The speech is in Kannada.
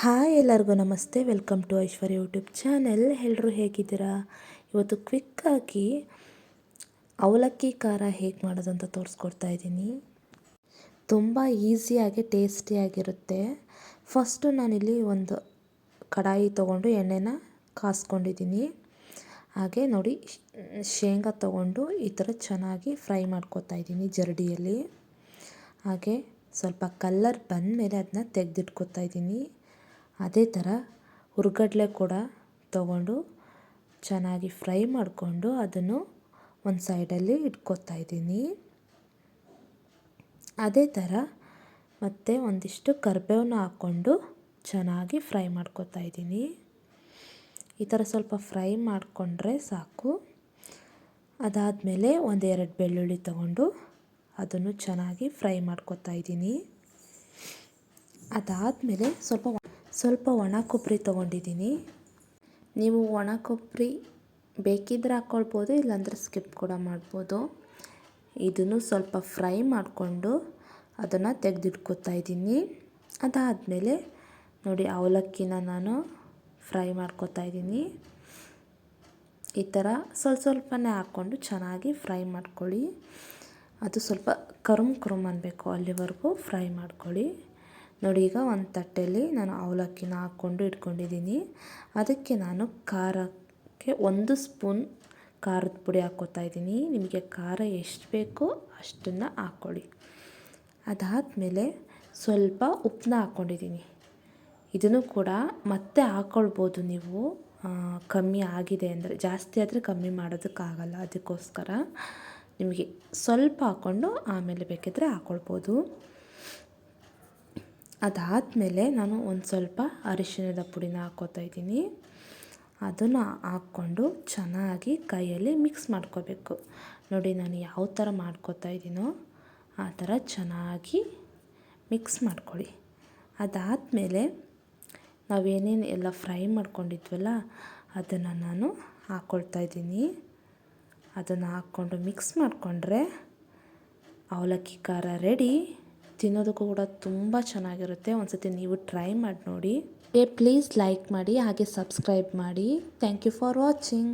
ಹಾಯ್ ಎಲ್ಲರಿಗೂ ನಮಸ್ತೆ. Welcome to Aishwarya YouTube channel. ಎಲ್ಲರೂ ಹೇಗಿದ್ದೀರಾ? ಇವತ್ತು ಕ್ವಿಕ್ಕಾಗಿ ಅವಲಕ್ಕಿ ಖಾರ ಹೇಗೆ ಮಾಡೋದು ಅಂತ ತೋರಿಸ್ಕೊಡ್ತಾ ಇದ್ದೀನಿ. ತುಂಬ ಈಸಿಯಾಗಿ ಟೇಸ್ಟಿಯಾಗಿರುತ್ತೆ ಫಸ್ಟು ನಾನಿಲ್ಲಿ ಒಂದು ಕಡಾಯಿ ತೊಗೊಂಡು ಎಣ್ಣೆನ ಕಾಸ್ಕೊಂಡಿದ್ದೀನಿ. ಹಾಗೆ ನೋಡಿ, ಶೇಂಗಾ ತೊಗೊಂಡು ಈ ಥರ ಚೆನ್ನಾಗಿ ಫ್ರೈ ಮಾಡ್ಕೊತಾ ಇದ್ದೀನಿ ಜರಡಿಯಲ್ಲಿ. ಹಾಗೆ ಸ್ವಲ್ಪ ಕಲ್ಲರ್ ಬಂದಮೇಲೆ ಅದನ್ನ ತೆಗೆದಿಟ್ಕೊತಾ ಇದ್ದೀನಿ. ಅದೇ ಥರ ಹುರ್ಗಡ್ಲೆ ಕೂಡ ತಗೊಂಡು ಚೆನ್ನಾಗಿ ಫ್ರೈ ಮಾಡಿಕೊಂಡು ಅದನ್ನು ಒಂದು ಸೈಡಲ್ಲಿ ಇಟ್ಕೋತಾ ಇದ್ದೀನಿ. ಅದೇ ಥರ ಮತ್ತು ಒಂದಿಷ್ಟು ಕರಿಬೇವನ್ನ ಹಾಕ್ಕೊಂಡು ಚೆನ್ನಾಗಿ ಫ್ರೈ ಮಾಡ್ಕೋತಾ ಇದ್ದೀನಿ. ಈ ಥರ ಸ್ವಲ್ಪ ಫ್ರೈ ಮಾಡಿಕೊಂಡ್ರೆ ಸಾಕು. ಅದಾದಮೇಲೆ ಒಂದೆರಡು ಬೆಳ್ಳುಳ್ಳಿ ತಗೊಂಡು ಅದನ್ನು ಚೆನ್ನಾಗಿ ಫ್ರೈ ಮಾಡ್ಕೊತಾ ಇದ್ದೀನಿ. ಅದಾದಮೇಲೆ ಸ್ವಲ್ಪ ಸ್ವಲ್ಪ ಒಣ ಕೊಬ್ಬರಿ ತೊಗೊಂಡಿದ್ದೀನಿ. ನೀವು ಒಣ ಕೊಬ್ಬರಿ ಬೇಕಿದ್ರೆ ಹಾಕ್ಕೊಳ್ಬೋದು ಇಲ್ಲಾಂದರೆ ಸ್ಕಿಪ್ ಕೂಡ ಮಾಡ್ಬೋದು. ಇದನ್ನು ಸ್ವಲ್ಪ ಫ್ರೈ ಮಾಡಿಕೊಂಡು ಅದನ್ನು ತೆಗೆದಿಟ್ಕೊತಾ ಇದ್ದೀನಿ. ಅದಾದಮೇಲೆ ನೋಡಿ, ಅವಲಕ್ಕಿನ ನಾನು ಫ್ರೈ ಮಾಡ್ಕೋತಾ ಇದ್ದೀನಿ. ಈ ಥರ ಸ್ವಲ್ಪ ಸ್ವಲ್ಪನೇ ಹಾಕ್ಕೊಂಡು ಚೆನ್ನಾಗಿ ಫ್ರೈ ಮಾಡ್ಕೊಳ್ಳಿ. ಅದು ಸ್ವಲ್ಪ ಕರುಮ್ ಕರುಮ್ ಅನ್ನಬೇಕು ಅಲ್ಲಿವರೆಗೂ ಫ್ರೈ ಮಾಡ್ಕೊಳ್ಳಿ. ನೋಡಿ, ಈಗ ಒಂದು ತಟ್ಟೆಯಲ್ಲಿ ನಾನು ಅವಲಕ್ಕಿನ ಹಾಕ್ಕೊಂಡು ಇಟ್ಕೊಂಡಿದ್ದೀನಿ. ಅದಕ್ಕೆ ನಾನು ಖಾರಕ್ಕೆ ಒಂದು ಸ್ಪೂನ್ ಖಾರದ ಪುಡಿ ಹಾಕ್ಕೋತಾ ಇದ್ದೀನಿ. ನಿಮಗೆ ಖಾರ ಎಷ್ಟು ಬೇಕೋ ಅಷ್ಟನ್ನು ಹಾಕ್ಕೊಳ್ಳಿ. ಅದಾದಮೇಲೆ ಸ್ವಲ್ಪ ಉಪ್ಪನ್ನ ಹಾಕ್ಕೊಂಡಿದ್ದೀನಿ. ಇದನ್ನು ಕೂಡ ಮತ್ತೆ ಹಾಕ್ಕೊಳ್ಬೋದು ನೀವು. ಕಮ್ಮಿ ಆಗಿದೆ ಅಂದರೆ, ಜಾಸ್ತಿ ಆದರೆ ಕಮ್ಮಿ ಮಾಡೋದಕ್ಕಾಗಲ್ಲ, ಅದಕ್ಕೋಸ್ಕರ ನಿಮಗೆ ಸ್ವಲ್ಪ ಹಾಕ್ಕೊಂಡು ಆಮೇಲೆ ಬೇಕಿದ್ರೆ ಹಾಕ್ಕೊಳ್ಬೋದು. ಅದಾದಮೇಲೆ ನಾನು ಒಂದು ಸ್ವಲ್ಪ ಅರಿಶಿಣದ ಪುಡಿನ ಹಾಕ್ಕೋತಾ ಇದ್ದೀನಿ. ಅದನ್ನು ಹಾಕ್ಕೊಂಡು ಚೆನ್ನಾಗಿ ಕೈಯಲ್ಲಿ ಮಿಕ್ಸ್ ಮಾಡ್ಕೋಬೇಕು. ನೋಡಿ ನಾನು ಯಾವ ಥರ ಮಾಡ್ಕೋತಾ ಇದ್ದೀನೋ ಆ ಥರ ಚೆನ್ನಾಗಿ ಮಿಕ್ಸ್ ಮಾಡ್ಕೊಳ್ಳಿ. ಅದಾದಮೇಲೆ ನಾವೇನೇನು ಎಲ್ಲ ಫ್ರೈ ಮಾಡ್ಕೊಂಡಿದ್ವಲ್ಲ ಅದನ್ನು ನಾನು ಹಾಕ್ಕೊಳ್ತಾ ಇದ್ದೀನಿ. ಅದನ್ನು ಹಾಕ್ಕೊಂಡು ಮಿಕ್ಸ್ ಮಾಡಿಕೊಂಡ್ರೆ ಅವಲಕ್ಕಿ ಖಾರ ರೆಡಿ ತಿನ್ನೋದಕ್ಕೂ ಕೂಡ ತುಂಬ ಚೆನ್ನಾಗಿರುತ್ತೆ. ಒಂದು ಸತಿ ನೀವು ಟ್ರೈ ಮಾಡಿ ನೋಡಿ. ಪ್ಲೀಸ್ ಲೈಕ್ ಮಾಡಿ, ಹಾಗೆ ಸಬ್ಸ್ಕ್ರೈಬ್ ಮಾಡಿ. Thank you for watching